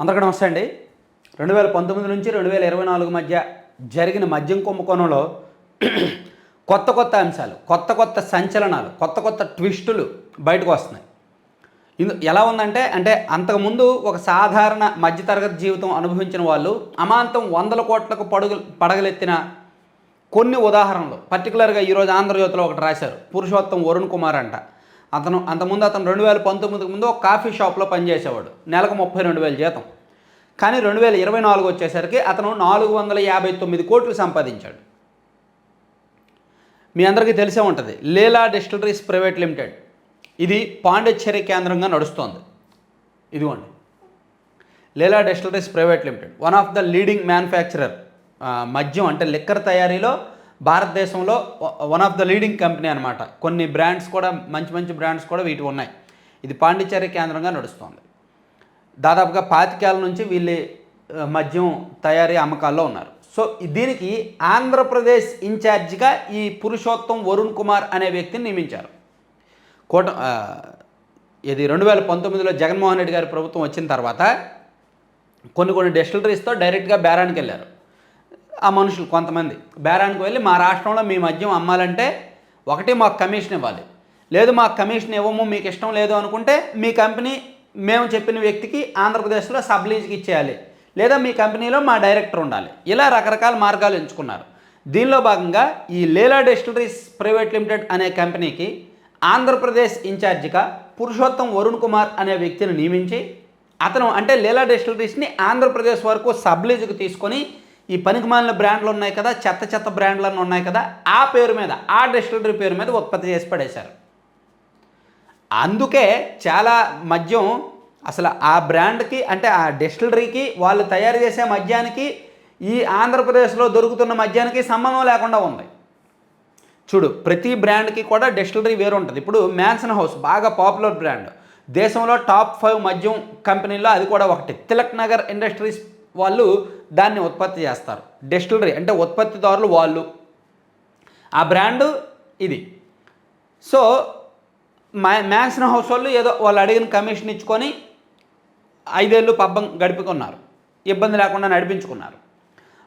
అందరికీ నమస్తే అండి. రెండు వేల పంతొమ్మిది నుంచి రెండు వేల ఇరవై నాలుగు మధ్య జరిగిన మద్యం కుంభకోణంలో కొత్త కొత్త అంశాలు కొత్త కొత్త సంచలనాలు కొత్త కొత్త ట్విస్టులు బయటకు వస్తున్నాయి. ఇందు ఎలా ఉందంటే అంటే అంతకుముందు ఒక సాధారణ మధ్యతరగతి జీవితం అనుభవించిన వాళ్ళు అమాంతం వందల కోట్లకు పడుగు పడగలెత్తిన కొన్ని ఉదాహరణలు. పర్టికులర్గా ఈరోజు ఆంధ్రజ్యోతిలో ఒకటి రాశారు. పురుషోత్తం వరుణ్ కుమార్ అంట. అతను అంతకుముందు అతను రెండు వేల పంతొమ్మిదికి ముందు ఒక కాఫీ షాప్లో పనిచేసేవాడు. నెలకు ముప్పై రెండు వేల జీతం. కానీ రెండు వేల ఇరవై నాలుగు వచ్చేసరికి అతను నాలుగు వందల యాభై తొమ్మిది కోట్లు సంపాదించాడు. మీ అందరికీ తెలిసే ఉంటుంది లేలా డిస్టిలరీస్ ప్రైవేట్ లిమిటెడ్. ఇది పాండిచ్చేరి కేంద్రంగా నడుస్తోంది. ఇదిగోండి. Leela distilleries private limited one of the leading manufacturer. మద్యం అంటే లిక్కర్ తయారీలో భారతదేశంలో one of the leading company అనమాట కొన్ని బ్రాండ్స్ కూడా మంచి మంచి బ్రాండ్స్ కూడా వీటి ఉన్నాయి. ఇది పాండిచ్చేరి కేంద్రంగా నడుస్తుంది. దాదాపుగా పాతికేళ్ళ నుంచి వీళ్ళు మద్యం తయారీ అమ్మకాల్లో ఉన్నారు. సో దీనికి ఆంధ్రప్రదేశ్ ఇన్ఛార్జిగా ఈ పురుషోత్తం వరుణ్ కుమార్ అనే వ్యక్తిని నియమించారు. కోట ఇది రెండు వేల పంతొమ్మిదిలో జగన్మోహన్ రెడ్డి గారి ప్రభుత్వం వచ్చిన తర్వాత కొన్ని కొన్ని డెస్టిలరీస్తో డైరెక్ట్గా బేరానికి వెళ్ళారు. ఆ మనుషులు కొంతమంది. బేరానికి వెళ్ళి మా రాష్ట్రంలో మీ మద్యం అమ్మాలంటే ఒకటి మాకు కమిషన్ ఇవ్వాలి. లేదు మాకు కమిషన్ ఇవ్వము మీకు ఇష్టం లేదు అనుకుంటే మీ కంపెనీ మేము చెప్పిన వ్యక్తికి ఆంధ్రప్రదేశ్లో సబ్లీజ్కి ఇచ్చేయాలి. లేదా మీ కంపెనీలో మా డైరెక్టర్ ఉండాలి. ఇలా రకరకాల మార్గాలు ఎంచుకున్నారు. దీనిలో భాగంగా ఈ లేలా డెస్టిలరీస్ ప్రైవేట్ లిమిటెడ్ అనే కంపెనీకి ఆంధ్రప్రదేశ్ ఇన్ఛార్జిగా పురుషోత్తం వరుణ్ కుమార్ అనే వ్యక్తిని నియమించి అతను అంటే లీలా డెస్టిలరీస్ని ఆంధ్రప్రదేశ్ వరకు సబ్లీజ్కి తీసుకొని ఈ పనికిమాలిన బ్రాండ్లు ఉన్నాయి కదా చెత్త చెత్త బ్రాండ్లన్నీ ఉన్నాయి కదా ఆ పేరు మీద ఆ డిస్టిలరీ పేరు మీద ఉత్పత్తి చేసి పడేశారు. అందుకే చాలా మద్యం అసలు ఆ బ్రాండ్కి అంటే ఆ డిస్టిలరీకి వాళ్ళు తయారు చేసే మద్యానికి ఈ ఆంధ్రప్రదేశ్లో దొరుకుతున్న మద్యానికి సంబంధం లేకుండా ఉంది. చూడు ప్రతి బ్రాండ్కి కూడా డిస్టిలరీ వేరు ఉంటుంది. ఇప్పుడు మ్యాన్సన్ హౌస్ బాగా పాపులర్ బ్రాండ్. దేశంలో టాప్ ఫైవ్ మద్యం కంపెనీల్లో అది కూడా ఒకటి. తిలక్ నగర్ ఇండస్ట్రీస్ వాళ్ళు దాన్ని ఉత్పత్తి చేస్తారు. డెస్టిలరీ అంటే ఉత్పత్తిదారులు వాళ్ళు. ఆ బ్రాండ్ ఇది. సో మ్యా మ్యాన్సన్ హౌస్ వాళ్ళు ఏదో వాళ్ళు అడిగిన కమిషన్ ఇచ్చుకొని ఐదేళ్ళు పబ్బం గడుపుకున్నారు. ఇబ్బంది లేకుండా నడిపించుకున్నారు.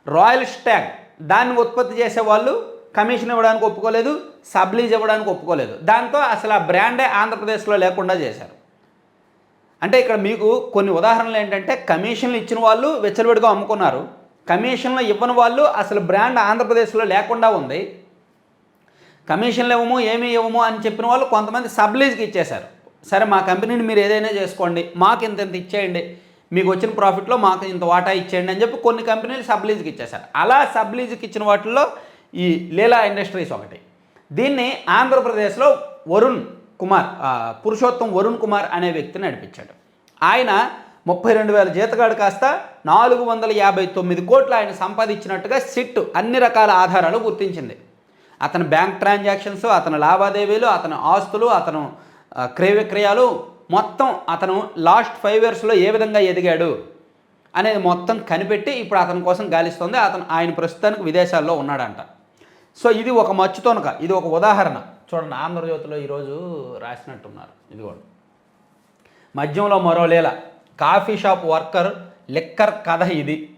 రాయల్ స్టాగ్ దాన్ని ఉత్పత్తి చేసే వాళ్ళు కమిషన్ ఇవ్వడానికి ఒప్పుకోలేదు సబ్లీజ్ ఇవ్వడానికి ఒప్పుకోలేదు. దాంతో అసలు ఆ బ్రాండే ఆంధ్రప్రదేశ్లో లేకుండా చేశారు. అంటే ఇక్కడ మీకు కొన్ని ఉదాహరణలు ఏంటంటే కమిషన్లు ఇచ్చిన వాళ్ళు వెచ్చలవిడిగా అమ్ముకున్నారు. కమిషన్లు ఇవ్వని వాళ్ళు అసలు బ్రాండ్ ఆంధ్రప్రదేశ్లో లేకుండా ఉంది. కమిషన్లు ఇవ్వము ఏమీ ఇవ్వము అని చెప్పిన వాళ్ళు కొంతమంది సబ్లీజ్కి ఇచ్చేశారు. సరే మా కంపెనీని మీరు ఏదైనా చేసుకోండి మాకు ఇంత ఇంత ఇచ్చేయండి మీకు వచ్చిన ప్రాఫిట్లో మాకు ఇంత వాటా ఇచ్చేయండి అని చెప్పి కొన్ని కంపెనీలు సబ్లీజ్కి ఇచ్చేశారు. అలా సబ్లీజ్కి ఇచ్చిన వాటిల్లో ఈ లీలా ఇండస్ట్రీస్ ఒకటి. దీన్ని ఆంధ్రప్రదేశ్లో వరుణ్ కుమార్ పురుషోత్తం వరుణ్ కుమార్ అనే వ్యక్తిని నడిపించాడు. ఆయన ముప్పై రెండు వేల జీతగాడు కాస్త నాలుగు వందల యాభై తొమ్మిది కోట్లు ఆయన సంపాదించినట్టుగా సిట్ అన్ని రకాల ఆధారాలు గుర్తించింది. అతని బ్యాంక్ ట్రాన్సాక్షన్స్ అతని లావాదేవీలు అతని ఆస్తులు అతను ఆ, క్రయ విక్రయాలు మొత్తం అతను లాస్ట్ ఫైవ్ ఇయర్స్లో ఏ విధంగా ఎదిగాడు అనేది మొత్తం కనిపెట్టి ఇప్పుడు అతని కోసం గాలిస్తుంది. అతను ఆయన ప్రస్తుతానికి విదేశాల్లో ఉన్నాడంట. సో ఇది ఒక మచ్చుతోనక ఇది ఒక ఉదాహరణ. చూడండి ఆంధ్రజ్యోతిలో ఈరోజు రాసినట్టున్నారు. ఇదిగోండి. మద్యంలో మరో Leela. Coffee shop worker liquor కథ ఇది.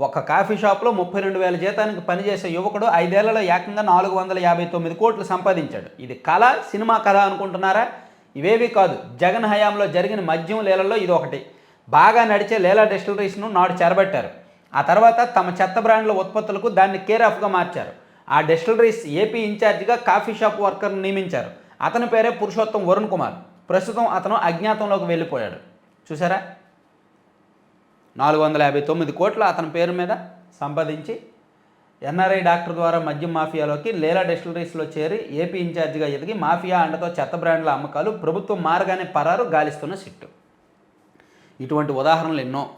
ఒక కాఫీ షాప్లో ముప్పై రెండు వేల జీతానికి పనిచేసే యువకుడు ఐదేళ్ళలో ఏకంగా నాలుగు వందల యాభై తొమ్మిది కోట్లు సంపాదించాడు. ఇది కళ సినిమా కథ అనుకుంటున్నారా? ఇవేవి కాదు. జగన్ హయాంలో జరిగిన మద్యం లీలలో ఇది ఒకటి. బాగా నడిచే లీలా డిస్టిలరీస్ను నాడు చేరబట్టారు. ఆ తర్వాత తమ చెత్త బ్రాండ్ల ఉత్పత్తులకు దాన్ని కేర్ ఆఫ్గా మార్చారు. ఆ డిస్టిలరీస్ ఏపీ ఇన్ఛార్జిగా కాఫీ షాప్ వర్కర్ను నియమించారు. అతని పేరే పురుషోత్తం వరుణ్ కుమార్. ప్రస్తుతం అతను అజ్ఞాతంలోకి వెళ్ళిపోయాడు. చూసారా? నాలుగు వందల యాభై తొమ్మిది కోట్ల అతని పేరు మీద సంపాదించి ఎన్ఆర్ఐ డాక్టర్ ద్వారా మద్యం మాఫియాలోకి లేలా డెస్టిలరీస్లో చేరి ఏపీ ఇన్ఛార్జిగా ఎదిగి మాఫియా అండతో చెత్త బ్రాండ్ల అమ్మకాలు ప్రభుత్వం మారగానే పరారు గాలిస్తున్న సిట్టు. ఇటువంటి ఉదాహరణలు ఎన్నో.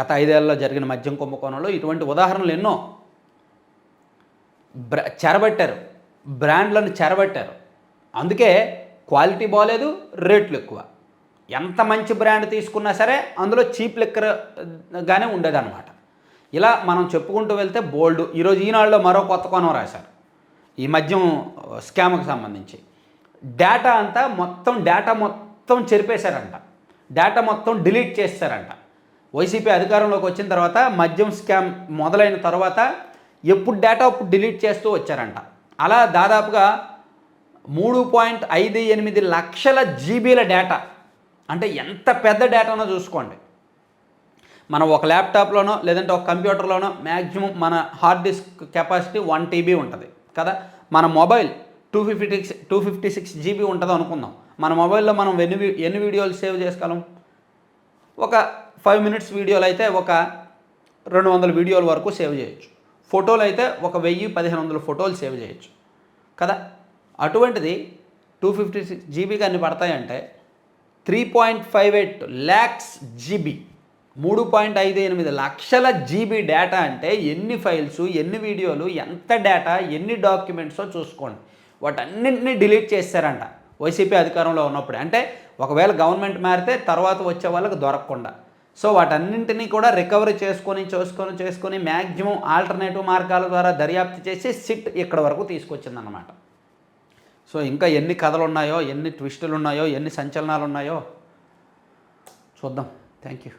గత ఐదేళ్ళలో జరిగిన మద్యం కుంభకోణంలో ఇటువంటి ఉదాహరణలు ఎన్నో. బ్ర చెరబట్టారు. బ్రాండ్లను చెరబట్టారు. అందుకే క్వాలిటీ బాగాలేదు రేట్లు ఎక్కువ. ఎంత మంచి బ్రాండ్ తీసుకున్నా సరే అందులో చీప్ లెక్కర్గానే ఉండేదన్నమాట. ఇలా మనం చెప్పుకుంటూ వెళ్తే బోల్డ్ ఈరోజు ఈనాడులో మరో కొత్త కోణం రాశారు. ఈ మద్యం స్కామ్కి సంబంధించి. డేటా అంతా మొత్తం డేటా మొత్తం చెరిపేశారంట. డేటా మొత్తం డిలీట్ చేస్తారంట వైసీపీ అధికారంలోకి వచ్చిన తర్వాత మద్యం స్కామ్ మొదలైన తర్వాత ఎప్పుడు డేటా అప్పుడు డిలీట్ చేస్తూ వచ్చారంట. అలా దాదాపుగా మూడు పాయింట్ ఐదు ఎనిమిది లక్షల జీబీల డేటా అంటే ఎంత పెద్ద డేటానో చూసుకోండి. మనం ఒక ల్యాప్టాప్లోనో లేదంటే ఒక కంప్యూటర్లోనో మ్యాక్సిమం మన hard disk capacity one TB ఉంటుంది. కదా? మన mobile two fifty six two fifty six GB ఉంటుంది అనుకుందాం. మన మొబైల్లో మనం ఎన్ని ఎన్ని వీడియోలు సేవ్ చేసుకోగలం? ఒక ఫైవ్ మినిట్స్ వీడియోలు అయితే ఒక రెండు వందల వీడియోల వరకు సేవ్ చేయొచ్చు. ఫోటోలు అయితే ఒక వెయ్యి పదిహేను వందల ఫోటోలు సేవ్ చేయొచ్చు. కదా? అటువంటిది టూ ఫిఫ్టీ సిక్స్ జీబీకి అన్ని పడతాయంటే three point five eight lakhs GB మూడు పాయింట్ ఐదు ఎనిమిది లక్షల జీబీ డేటా అంటే ఎన్ని ఫైల్స్ ఎన్ని వీడియోలు ఎంత డేటా ఎన్ని డాక్యుమెంట్సో చూసుకోండి. వాటన్నింటినీ డిలీట్ చేశారంట. వైసీపీ అధికారంలో ఉన్నప్పుడు. అంటే ఒకవేళ గవర్నమెంట్ మారితే తర్వాత వచ్చే వాళ్ళకి దొరకకుండా. సో వాటన్నింటినీ కూడా రికవరీ చేసుకొని చేసుకొని చేసుకొని మ్యాక్సిమం ఆల్టర్నేటివ్ మార్గాల ద్వారా దర్యాప్తు చేసి సిట్ ఇక్కడ వరకు తీసుకొచ్చిందన్నమాట. సో ఇంకా ఎన్ని కథలు ఉన్నాయో ఎన్ని ట్విస్టులు ఉన్నాయో ఎన్ని సంచలనాలు ఉన్నాయో చూద్దాం. Thank you.